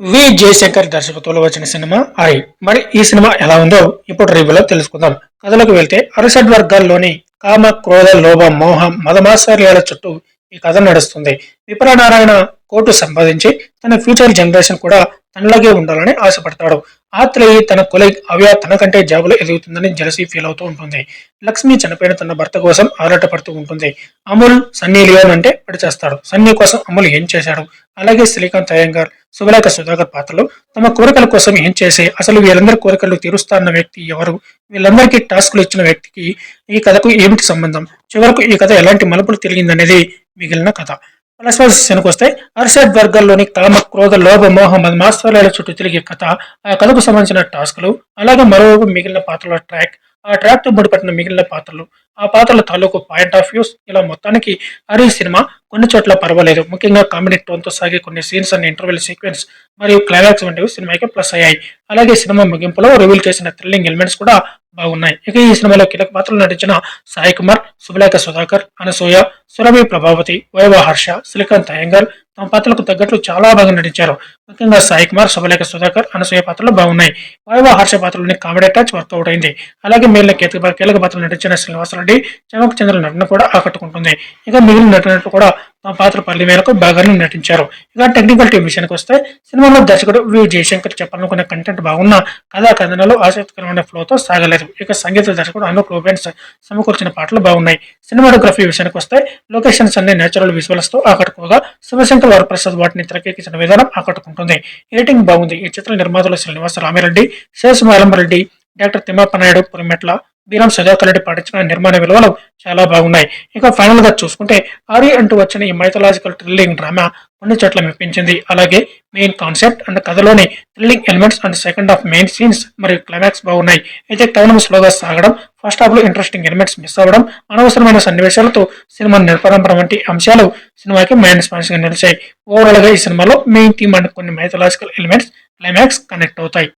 వి జయశంకర్ దర్శకత్వంలో వచ్చిన cinema I. మరి ఈ సినిమా ఎలా ఉందో ఇప్పుడు రివ్యూలో తెలుసుకుందాం. కథలకు వెళ్తే అరసడ్ వర్గాల్లోని కామ క్రోధ లోభ మోహ మదమాశ్చర్యాల చుట్టూ ఈ కథ నడుస్తుంది. విప్రనారాయణ కోర్టు సంపాదించి తన ఫ్యూచర్ జనరేషన్ కూడా తనలాగే ఉండాలని ఆశపడతాడు. ఆత్రేయి తన కొలై అవ్య తనకంటే జాబులో ఎదుగుతుందని జలసి ఫీల్ అవుతూ ఉంటుంది. లక్ష్మి చనిపోయిన తన భర్త కోసం ఆరాటపడుతూ ఉంటుంది. అమూల్ సన్నీ లియోన్ అంటే పడిచేస్తాడు సన్నీ కోసం అమూల్ ఏం చేశాడు? అలాగే శ్రీకాంత్ అయ్యంగార్ సుబలేఖ సుధాకర్ పాత్రలు తమ కోరికల కోసం ఏం చేసి అసలు వీళ్ళందరి కోరికలు తీరుస్తారన్న వ్యక్తి ఎవరు? వీళ్ళందరికీ టాస్కులు ఇచ్చిన వ్యక్తికి ఈ కథకు ఏమిటి సంబంధం? చివరకు ఈ కథ ఎలాంటి మలుపులు తిరిగిందనేది మిగిలిన కథ. ప్లస్ విషయానికి వస్తే అర్షద్ వర్గాల్లోని కామ క్రోధ లోభ మోహ మాస్టర్ల చుట్టూ తిరిగే కథ ఆ కథకు సంబంధించిన టాస్క్లు అలాగే మరోవైపు మిగిలిన పాత్రల ట్రాక్ ఆ ట్రాక్తో మిగిలిన పాత్రలు ఆ పాత్రల తాలూకు పాయింట్ ఆఫ్ వ్యూస్ ఇలా మొత్తానికి హరీష్ సినిమా కొన్ని చోట్ల పర్వాలేదు. ముఖ్యంగా కామెడీ టోన్తో సాగే కొన్ని సీన్స్ అండ్ ఇంటర్వెల్ సీక్వెన్స్ మరియు క్లైమాక్స్ వంటివి సినిమాకి ప్లస్ అయ్యాయి. అలాగే సినిమా ముగింపులో రివీల్ చేసిన థ్రిల్లింగ్ ఎలిమెంట్స్ కూడా బాగున్నాయి. ఇక ఈ సినిమాలో కీలక పాత్రలు నటించిన సాయి కుమార్ సుబలేఖ సుధాకర్ అనసూయ సురభి ప్రభావతి వైభవ హర్ష శ్రీకాంత్ అయ్యంగర్ తమ పాత్రలకు తగ్గట్లు చాలా బాగా నటించారు. ముఖ్యంగా సాయి కుమార్ శుభలేఖ సుధాకర్ అనసూయ పాత్రలు బాగున్నాయి. వైభవ హర్ష పాత్రలోని కామెడీ టచ్ వర్కౌట్ అయింది. అలాగే మేలిన కీలక కీలక పాత్రలు నటించిన శ్రీనివాసరెడ్డి చమక్ చంద్ర నటన కూడా ఆకట్టుకుంటుంది. ఇక మిగిలిన నటనట్లు కూడా తమ పాత్ర పల్లి మేరకు బాగానే నటించారు. ఇక టెక్నికల్ టీం విషయానికి వస్తే సినిమాలో దర్శకుడు వి. జయశంకర్ చెప్పాలనుకున్న కంటెంట్ బాగున్న కథా కథనాలు ఆసక్తికరమైన ఫ్లోతో సాగలేదు. ఇక సంగీత దర్శకుడు అనూప్ రూబెన్స్ సమకూర్చిన పాటలు బాగున్నాయి. సినిమాటోగ్రఫీ విషయానికి వస్తే లొకేషన్స్ అన్ని నేచురల్ విజువల్స్తో ఆకట్టుకోగా శివశంకర్ వరప్రసాద్ వాటిని తెరకెక్కించిన విధానం ఆకట్టుకుంటుంది. ఎడిటింగ్ బాగుంది. ఈ చిత్ర నిర్మాతలు శ్రీనివాస రామిరెడ్డి శేష రెడ్డి డాక్టర్ తిమ్మప్ప నాయుడు పురిమెట్ల బీరం సుధాకర్ రెడ్డి పాటించిన నిర్మాణ విలువలు చాలా బాగున్నాయి. ఇంకా ఫైనల్గా చూసుకుంటే ఆరి అంటూ వచ్చిన ఈ మైథలాజికల్ థ్రిల్లింగ్ డ్రామా కొన్ని చోట్ల మెప్పించింది. అలాగే మెయిన్ కాన్సెప్ట్ అండ్ కథలోని thrilling elements and second half main scenes మరియు క్లైమాక్స్ బాగున్నాయి. అయితే కథనం స్లోగా సాగడం ఫస్ట్ హాఫ్లో ఇంట్రెస్టింగ్ ఎలిమెంట్స్ మిస్ అవ్వడం అనవసరమైన సన్నివేశాలతో సినిమాను నిరపరంపరం వంటి అంశాలు సినిమాకి మైండ్ స్పాన్స్గా నిలిచాయి. ఓవరాల్గా ఈ సినిమాలో మెయిన్ థీమ్ అండ్ కొన్ని మైథలాజికల్ ఎలిమెంట్స్ క్లైమాక్స్ కనెక్ట్ అవుతాయి.